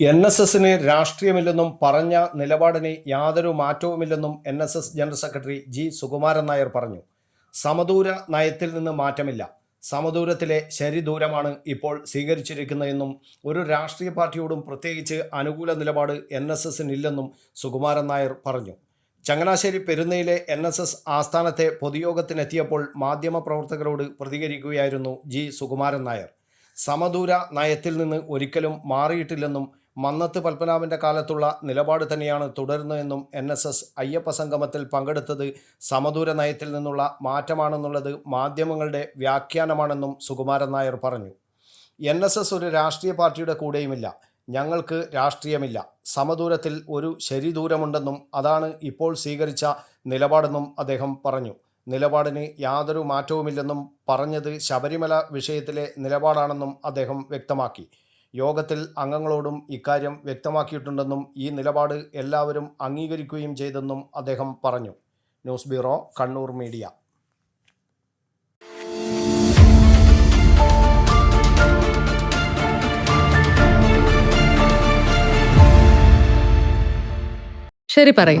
N S എസിന് രാഷ്ട്രീയമില്ലെന്നും പറഞ്ഞ നിലപാടിന് യാതൊരു മാറ്റവുമില്ലെന്നും N S S general secretary G Sukumaran Nair പറഞ്ഞു. സമദൂര നയത്തിൽ നിന്ന് മാറ്റമില്ല. സമദൂരത്തിലെ ശരിദൂരമാണ് ഇപ്പോൾ സ്വീകരിച്ചിരിക്കുന്നതെന്നും ഒരു രാഷ്ട്രീയ പാർട്ടിയോടും പ്രത്യേകിച്ച് അനുകൂല നിലപാട് എൻ എസ് എസിനില്ലെന്നും സുകുമാരൻ നായർ പറഞ്ഞു. ചങ്ങനാശ്ശേരി പെരുന്നയിലെ എൻ എസ് എസ് ആസ്ഥാനത്തെ പൊതുയോഗത്തിനെത്തിയപ്പോൾ മാധ്യമപ്രവർത്തകരോട് പ്രതികരിക്കുകയായിരുന്നു ജി സുകുമാരൻ നായർ. സമദൂര നയത്തിൽ നിന്ന് ഒരിക്കലും മാറിയിട്ടില്ലെന്നും മന്നത്ത് പത്മനാഭന്റെ കാലത്തുള്ള നിലപാട് തന്നെയാണ് തുടരുന്നതെന്നും എൻ എസ് എസ് അയ്യപ്പ സംഗമത്തിൽ പങ്കെടുത്തത് സമദൂര നയത്തിൽ നിന്നുള്ള മാറ്റമാണെന്നുള്ളത് മാധ്യമങ്ങളുടെ വ്യാഖ്യാനമാണെന്നും സുകുമാരൻ നായർ പറഞ്ഞു. എൻ എസ് എസ് ഒരു രാഷ്ട്രീയ പാർട്ടിയുടെ കൂടെയുമില്ല. ഞങ്ങൾക്ക് രാഷ്ട്രീയമില്ല. സമദൂരത്തിൽ ഒരു ശരിദൂരമുണ്ടെന്നും അതാണ് ഇപ്പോൾ സ്വീകരിച്ച നിലപാടെന്നും അദ്ദേഹം പറഞ്ഞു. നിലപാടിന് യാതൊരു മാറ്റവുമില്ലെന്നും പറഞ്ഞത് ശബരിമല വിഷയത്തിലെ നിലപാടാണെന്നും അദ്ദേഹം വ്യക്തമാക്കി. യോഗത്തിൽ അംഗങ്ങളോടും ഇക്കാര്യം വ്യക്തമാക്കിയിട്ടുണ്ടെന്നും ഈ നിലപാട് എല്ലാവരും അംഗീകരിക്കുകയും ചെയ്തെന്നും അദ്ദേഹം പറഞ്ഞു. News bureau Kannur media. ശരി പറയ്.